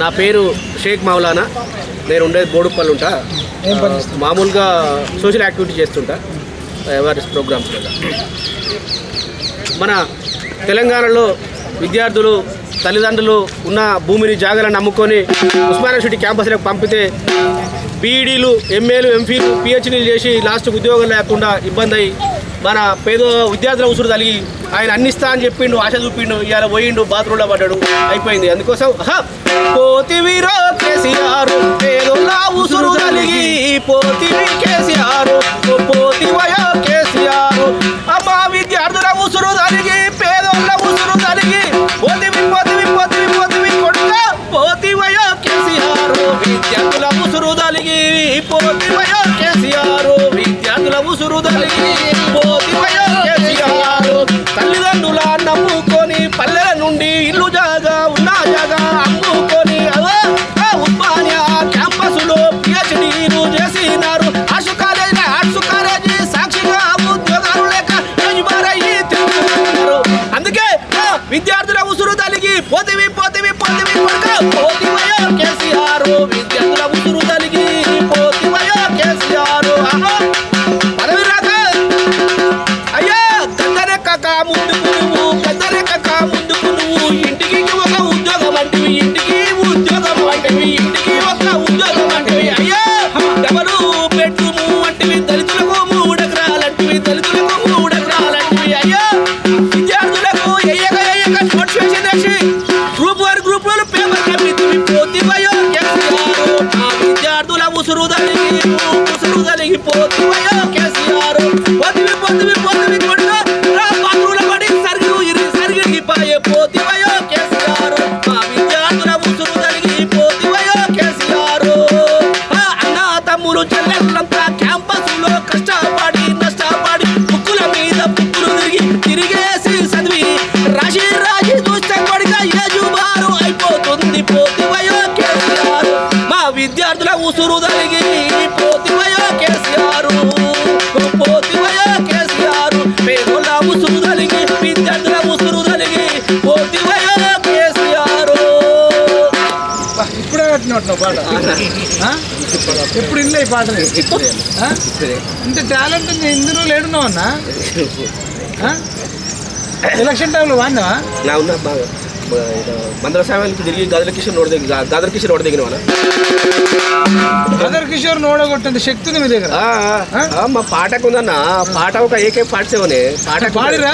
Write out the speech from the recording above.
నా పేరు షేక్ మౌలానా. నేను ఉండేది బోడుపల్లి ఉంటా. మామూలుగా సోషల్ యాక్టివిటీ చేస్తుంటా. అవేర్నెస్ ప్రోగ్రామ్స్ మన తెలంగాణలో విద్యార్థులు తల్లిదండ్రులు ఉన్న భూమిని జాగాలను నమ్ముకొని ఉస్మాన్ యూనివర్సిటీ క్యాంపస్లకు పంపితే బీఈడీలు ఎంఏలు ఎంఫీలు పిహెచ్డీలు చేసి లాస్ట్కి ఉద్యోగం లేకుండా ఇబ్బంది అయ్యి మన పేద విద్యార్థుల ఉసురు తలిగి ఆయన అన్నిస్తా అని చెప్పిండు ఆశ చూపిండు ఇవాళ పోయిండు బాత్రూంలో పడ్డాడు అయిపోయింది. అందుకోసం హ! పోతివిరో కేసీఆర్ పేదోళ్ళ ఉసురు తలిగి పోతివి కేసీఆర్ పోతివయో కేసీఆర్. అమ్మా విద్యార్థుల ఉసురు తలిగి పేదోళ్ళ ఉసురు తలిగి పోతివి పోతివి పోతివి పోతివి కొడుక పోతివయో కేసీఆర్. విద్యార్థుల ఉసురు తలిగి పోతివయో కేసీఆర్. విద్యార్థుల ఉసురు తలిగి పోతివయో విద్యార్థుల ఉసురు తలిగి పోతివి పోతివి పోతివి కొడుక పోతివయో కేసీఆర్ వన్ పోతివయో కేసీఆర్ ఆ విద్యార్థుల ఉసురు ఉసురు విద్యార్థుల ఉసురు తలిగి పోతివయో కేసీఆర్ పోతివయో కేసీఆర్. పేదోళ్ళ ఉసురు తలిగి విద్యార్థుల ఉసురు తలిగి పోతివయో కేసీఆర్. బా, ఇప్పుడే కట్టినట్టు పాట. ఆ? ఎప్పుడు ఇల్లే ఈ పాటని. ఆ? ఇంత టాలెంట్ ఉంది ఇందులో లేడున్నావు అన్న? ఎలక్షన్ టైంలో వాడినావా? నా ఉన్న బాగా. మందర సామాన్కి తిరిగి గదల కిషన్ నోడ దగ్గర గదల కిషన్ నోడ దగ్గర బ్రదర్ కిషోర్ ఓడగొట్టేంత శక్తి ఉంది మీ దగ్గర. మా పాటకు ఉందన్న పాట ఒక ఏకే ఫార్టీ సెవెన్ పాట పాడిరా?